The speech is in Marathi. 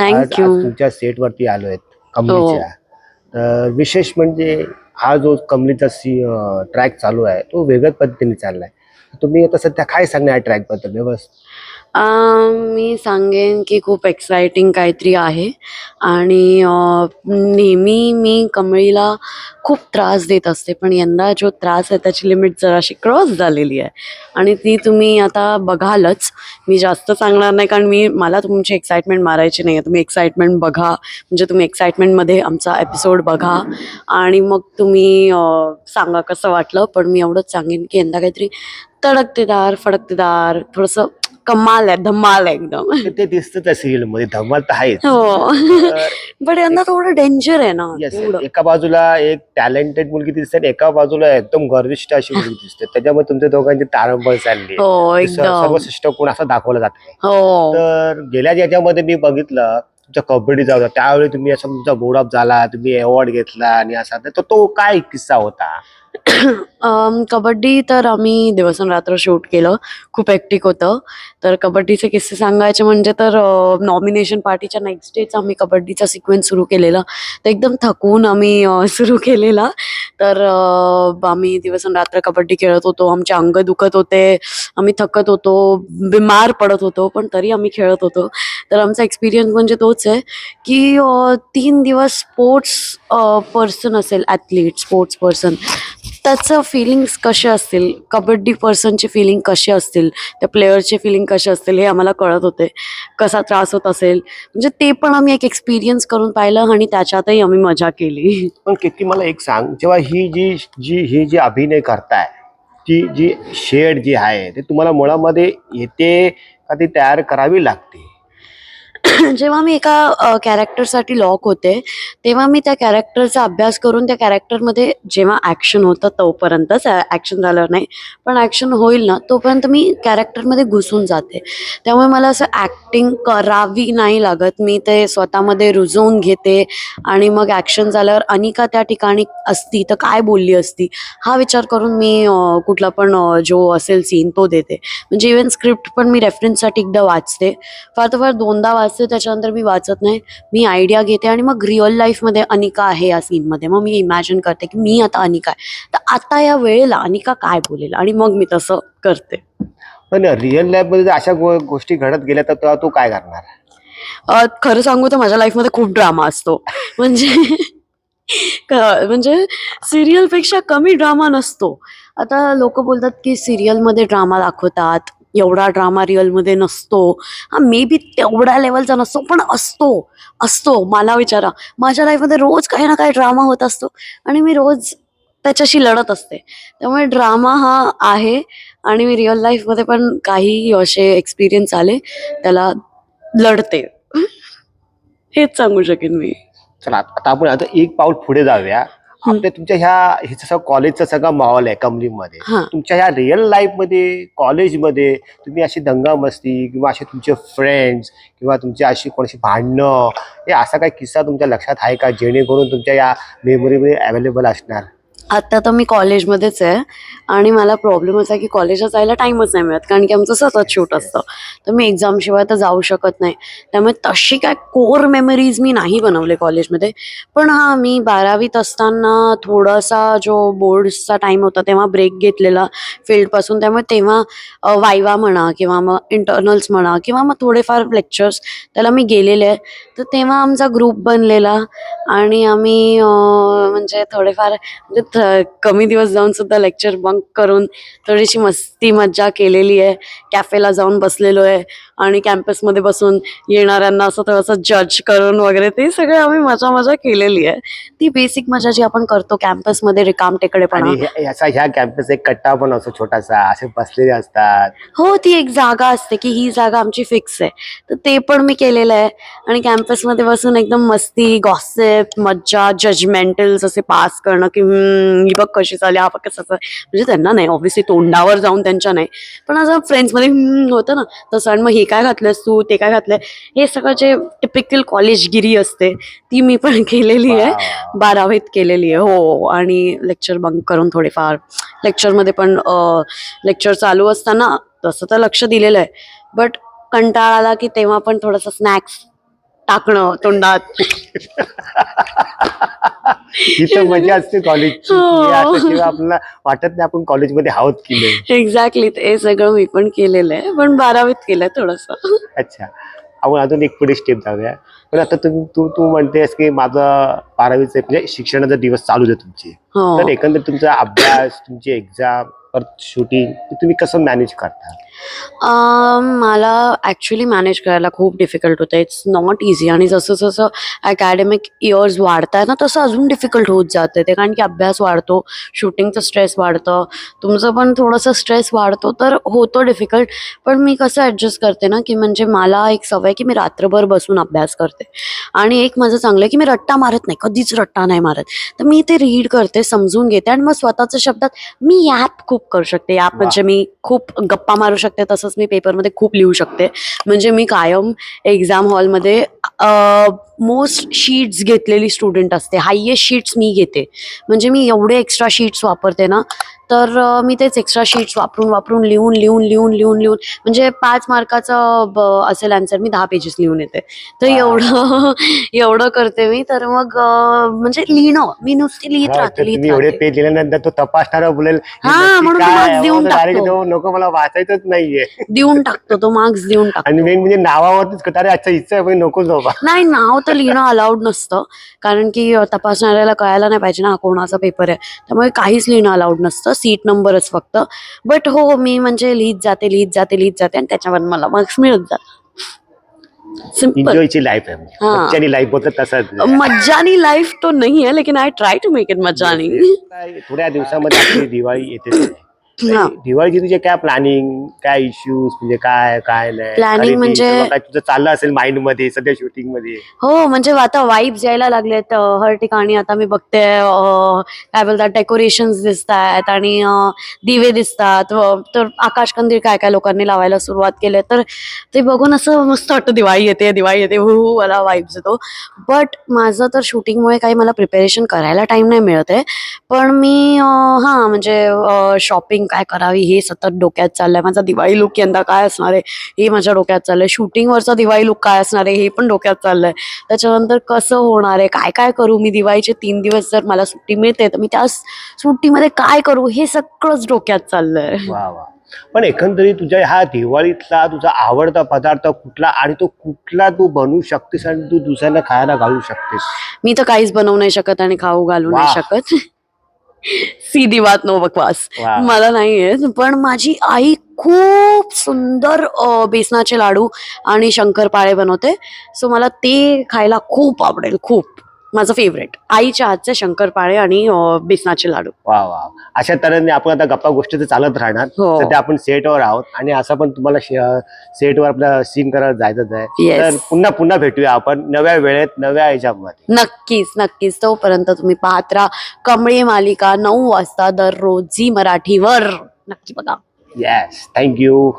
थँक्यू तुमच्या सेटवरती आलो आहेत कमलीच्या. तर विशेष म्हणजे हा जो कमलीचा सी ट्रॅक चालू आहे तो वेगळ्याच पद्धतीने चाललाय. तुम्ही आता सध्या काय सांगणार ट्रॅकबद्दल व्यवस्थित? मी सांगेन की खूप एक्सायटिंग काहीतरी आहे. आणि नेहमी मी कमळीला खूप त्रास देत असते पण यंदा जो त्रास आहे त्याची लिमिट जराशी क्रॉस झालेली आहे. आणि ती तुम्ही आता बघालच. मी जास्त सांगणार नाही कारण मी मला तुमची एक्साइटमेंट मारायची नाही आहे तुम्ही एक्साइटमेंट बघा. म्हणजे तुम्ही एक्साइटमेंटमध्ये आमचा एपिसोड बघा. आणि मग तुम्ही सांगा कसं वाटलं. पण मी एवढंच सांगेन की यंदा काहीतरी तडकतेदार फडकतेदार थोडंसं कमाल आहे धमाल आहे एकदम. ते दिसतं त्या सिरियलमध्ये धमाल तर आहेच. हो. तर पण यंदा थोडं डेंजर आहे ना yes. एका बाजूला एक टॅलेंटेड मुलगी दिसते आणि एका बाजूला एकदम गर्विष्ठ अशी मुलगी दिसते. त्याच्यामुळे तुमच्या दोघांची तारंबळ चालली आहे. हो ते स- एकदम. सर्वश्रेष्ठ कोण असं दाखवलं जात नाही. हो. तर गेल्या याच्यामध्ये मी बघितलं तुमच्या कबड्डी जाऊ त्यावेळी तुम्ही असं तुमचा बोर्ड झाला तुम्ही अवॉर्ड घेतला आणि असा. तर तो काय किस्सा होता? कबड्डी तर आम्ही दिवस रात्र शूट केलं. खूप एक्टिक होतं. तर कबड्डीचे किस्से सांगायचे म्हणजे तर नॉमिनेशन पार्टीच्या नेक्स्ट डेच आम्ही कबड्डीचा सिक्वेन्स सुरू केलेला. तर एकदम थकून आम्ही सुरू केलेला. तर आम्ही दिवस रात्र कबड्डी खेळत होतो. आमचे अंग दुखत होते. आम्ही थकत होतो. बिमार पडत होतो पण तरी आम्ही खेळत होतो. तर आमचा एक्सपिरियन्स म्हणजे तोच आहे की तीन दिवस स्पोर्ट्स पर्सन असेल ॲथलीट स्पोर्ट्स पर्सन त्याचं फिलिंग्स कसे असतील? कबड्डी पर्सनचे फिलिंग कसे असतील? त्या प्लेअरचे फिलिंग कसे असतील? हे आम्हाला कळत होते. कसा त्रास होत असेल? म्हणजे ते पण आम्ही एक एक्सपिरियन्स करून पाहिलं आणि त्याच्यातही आम्ही मजा केली. पण किती मला एक सांग जेव्हा ही जी जी ही जी अभिनय करताय ती जी शेड जी आहे ते तुम्हाला मुळामध्ये येते का ती तयार करावी लागते? जेव्हा मी एका कॅरेक्टरसाठी लॉक होते तेव्हा मी त्या कॅरेक्टरचा अभ्यास करून त्या कॅरेक्टरमध्ये जेव्हा ॲक्शन होतं तोपर्यंतच ॲक्शन झालं नाही पण ॲक्शन होईल ना तोपर्यंत मी कॅरेक्टरमध्ये घुसून जाते. त्यामुळे मला असं ॲक्टिंग करावी नाही लागत. मी ते स्वतःमध्ये रुजवून घेते आणि मग ॲक्शन झाल्यावर अनिका त्या ठिकाणी असती तर काय बोलली असती हा विचार करून मी कुठला पण जो असेल सीन तो देते. म्हणजे इवन स्क्रिप्ट पण मी रेफरन्ससाठी एकदा वाचते. फार तर फार दोनदा वाचते त्याच्यानंतर मी वाचत नाही. मी आयडिया घेते आणि मग रिअल लाईफमध्ये अनिका आहे या सीनमध्ये मग मी इमॅजिन करते की मी आता अनिका आहे. तर आता या वेळेला अनिका काय बोलेल? आणि मग मी तसं करते. पण रिअल लाईफमध्ये जर अशा गो- गोष्टी घडत गेल्या तर तेव्हा तू काय करणार? अ, खरं सांगू तर माझ्या लाईफमध्ये खूप ड्रामा असतो. म्हणजे क- म्हणजे सिरियलपेक्षा कमी ड्रामा नसतो. आता लोक बोलतात की सिरियलमध्ये ड्रामा दाखवतात. एवढा ड्रामा रिअलमध्ये नसतो. हा मे बी तेवढ्या लेवलचा नसतो पण असतो. असतो. मला विचारा. माझ्या लाईफमध्ये रोज काही ना काही ड्रामा होत असतो. आणि मी रोज त्याच्याशी लढत असते. त्यामुळे ड्रामा हा आहे. आणि मी रिअल लाईफमध्ये पण काही असे एक्सपिरियन्स आले त्याला लढते. हेच सांगू शकेन मी. चला आता आपण आता एक पाऊल पुढे जाऊया. आपल्या तुमच्या ह्या हे जसं कॉलेजचा सगळा माहोल आहे कमलीमध्ये. हा. तुमच्या ह्या रिअल लाईफमध्ये कॉलेजमध्ये तुम्ही अशी दंगामस्ती किंवा असे तुमचे फ्रेंड्स किंवा तुमची अशी कोणाशी भांडणं हे असा काही किस्सा तुमच्या लक्षात आहे का? जेणेकरून तुमच्या या मेमरीमध्ये अवेलेबल असणार? आता तर मी कॉलेजमध्येच आहे आणि मला प्रॉब्लेम असा की कॉलेजला जायला टाईमच नाही मिळत कारण की आमचं सतत शूट असतं. तर मी एक्झामशिवाय तर जाऊ शकत नाही. त्यामुळे तशी काय कोर मेमरीज मी नाही बनवले कॉलेजमध्ये. पण हां मी बारावीत असताना थोडासा जो बोर्ड्सचा टाईम होता तेव्हा ब्रेक घेतलेला फील्डपासून त्यामुळे तेव्हा वायवा म्हणा किंवा मग इंटरनल्स म्हणा किंवा मग थोडेफार लेक्चर्स त्याला मी गेलेले आहे. तर तेव्हा आमचा ग्रुप बनलेला आणि आम्ही म्हणजे थोडेफार म्हणजे कमी दिवस जाऊन सुद्धा लेक्चर बंक करून थोडीशी मस्ती मज्जा केलेली आहे. कॅफेला जाऊन बसलेलो आहे आणि कॅम्पसमध्ये बसून येणाऱ्यांना असं थोडंसं जज करून वगैरे ते सगळे आम्ही मजा मजा केलेली आहे. ती बेसिक मजा जी आपण करतो कॅम्पसमध्ये रिकाम टेकडेपणा आणि ह्या- ह्याचा ह्या कॅम्पस एक कट्टा पण असतो छोटासा असे बसलेले असतात. हो ती एक जागा असते की ही जागा आमची फिक्स आहे. तर ते पण मी केलेलं आहे आणि कॅम्पसमध्ये बसून एकदम मस्ती गॉसेप मज्जा जजमेंटल्स असे पास करणं की "हम्म, ही बघ कशी चालली हा बघ कसं म्हणजे त्यांना नाही ऑब्व्हियसली तोंडावर जाऊन त्यांच्या नाही. पण असं फ्रेंड्समध्ये होतं ना. तसं आणि मग हे काय घातलंस तू ते काय घातलंय? हे सगळं जे टिपिकल कॉलेजगिरी असते ती मी पण केलेली आहे. बारावीत केलेली आहे हो आणि लेक्चर बंक करून थोडेफार. लेक्चरमध्ये पण लेक्चर चालू असताना तसं तर लक्ष दिलेलं आहे. बट कंटाळा आला की तेव्हा पण थोडंसं स्नॅक्स टाकणं तोंडात. तर मजा असते कॉलेजची. हो. आपल्याला वाटत नाही आपण कॉलेजमध्ये आहोत की नाही. एक्झॅक्टली ते सगळं मी पण केलेलं आहे. पण बारावीत केलंय थोडस. अच्छा. आपण अजून एक पुढे स्टेप जाऊया. पण आता तुम्ही तू तू म्हणतेस की माझं बारावीचं म्हणजे शिक्षणाचा दिवस चालू आहे तुमचे. हो. तर एकंदर तुमचा अभ्यास तुमची एक्झाम परत शूटिंग तुम्ही कसं मॅनेज करता? अं, मला ॲक्च्युली मॅनेज करायला खूप डिफिकल्ट होतं. इट्स नॉट इझी आणि जसं जसं अकॅडमिक इयर्स वाढत आहे ना तसं अजून डिफिकल्ट होत जातं ते कारण की अभ्यास वाढतो शूटिंगचं स्ट्रेस वाढतं. तुमचं पण थोडंसं स्ट्रेस वाढतो तर होतो डिफिकल्ट पण मी कसं ॲडजस्ट करते ना की म्हणजे मला एक सवय की मी रात्रभर बसून अभ्यास करते. आणि एक माझं चांगलं आहे की मी रट्टा मारत नाही कधीच रट्टा नाही मारत. तर मी ते रीड करते समजून घेते आणि मग स्वतःच्या शब्दात मी ॲप खूप करू शकते. ॲप म्हणजे मी खूप गप्पा मारू शकते तसंच मी पेपरमध्ये खूप लिहू शकते. म्हणजे मी कायम एक्झाम हॉलमध्ये मोस्ट शीट्स घेतलेली स्टुडंट असते. हायेस्ट शीट्स मी घेते. म्हणजे मी एवढे एक्स्ट्रा शीट्स वापरते ना तर मी तेच एक्स्ट्रा शीट्स वापरून वापरून लिहून लिहून लिहून लिहून लिहून म्हणजे पाच मार्काचं असेल आन्सर मी दहा पेजेस लिहून येते. तर. एवढं एवढं करते मी. तर मग म्हणजे लिहिणं मी नुसती लिहित राहते लिहित एवढे पेज लिहिल्यानंतर तो तपासणारा बोलेल हे म्हणून? देऊन टाकतो. नको मला वाचायचंच नाहीये. देऊन टाकतो तो मार्क्स देऊन टाकतो. आणि मेन म्हणजे नावावरतीच कटारे अच्छा इच्छा नको बाबा नाही नाव तर लिहिणं अलाउड नसतं. कारण की तपासणाऱ्याला कळायला नाही पाहिजे ना हा कोणाचा पेपर आहे. त्यामुळे काहीच लिहिणं अलाउड नसतं. सीट नंबरच फक्त. बट हो मी म्हणजे लिहित जाते लिहित जाते लिहित जाते आणि त्याच्यावर मला मार्क्स मिळत जातात. सिंपल आहे म्हणजे. हा. बोलतात तसंच. मज्जानी लाईफ तो नाही है लेकिन I try to make it मज्जानी. थोड्या दिवसामध्ये दिवाळी येते हा. दिवाळीची तुझे काय प्लॅनिंग काय इश्यूज म्हणजे काय काय नाही? Planning खरेदी, म्हणजे- काय तुझं चाललं असेल माइंडमध्ये सध्या शूटिंगमध्ये हो म्हणजे आता वाईब्स यायला लागलेत अ, हर ठिकाणी. आता मी बघते अ, काय बोलतात डेकोरेशन दिसत आहेत आणि अ, दिवे दिसतात. व तर आकाशकंदील काय काय लोकांनी लावायला सुरुवात केली तर ते बघून असं मस्त वाटतं दिवाळी येते दिवाळी येते. हु हु मला वाईब्स येतो. बट माझं तर शूटिंगमुळे काही मला प्रिपरेशन करायला टाइम नाही मिळत आहे. पण मी अ, हां म्हणजे शॉपिंग काय करावी? हे सतत डोक्यात चाललंय. माझा दिवाळी लुक यंदा काय असणार आहे? हे माझ्या डोक्यात चाललंय. शूटिंगवरचा दिवाळी लुक काय असणार आहे? हे पण डोक्यात चाललंय. त्याच्यानंतर कसं होणार आहे? काय काय करू? मी दिवाळीचे तीन दिवस जर मला सुट्टी मिळते तर मी त्या सुट्टीमध्ये काय करू? हे सगळंच डोक्यात चाललंय. वा वा. पण एकंदरीत तुझ्या ह्या दिवाळीतला तुझा आवडता पदार्थ कुठला आणि तो कुठला तू बनवू शकतेस आणि तू दुसऱ्यांना खायला घालू शकतेस? मी तर काहीच बनवू नाही शकत आणि खाऊ घालू नाही. शकत. सीधी बात नो बकवास. मला नाही येत पण माझी आई खूप सुंदर अ, बेसनाचे लाडू आणि शंकरपाळे बनवते. सो मला ते खायला खूप आवडेल खूप. माझं फेवरेट आईच्या हातचे शंकरपाळे आणि बेसनाचे लाडू. वा वा. अशा तऱ्हेने आपण आता गप्पा गोष्टी तर चालत राहणार. हो. सध्या आपण सेटवर आहोत. आणि असं पण तुम्हाला सेटवर आपल्या सीन करायला जायचंच आहे. Yes. तर पुन्हा पुन्हा भेटूया आपण. नव्या वेळेत नव्या ह्याच्यामध्ये नक्कीच नक्कीच. तोपर्यंत तुम्ही पाहत राहा. कमळी मालिका नऊ वाजता दररोज झी मराठीवर. नक्की बघा. Yes thank you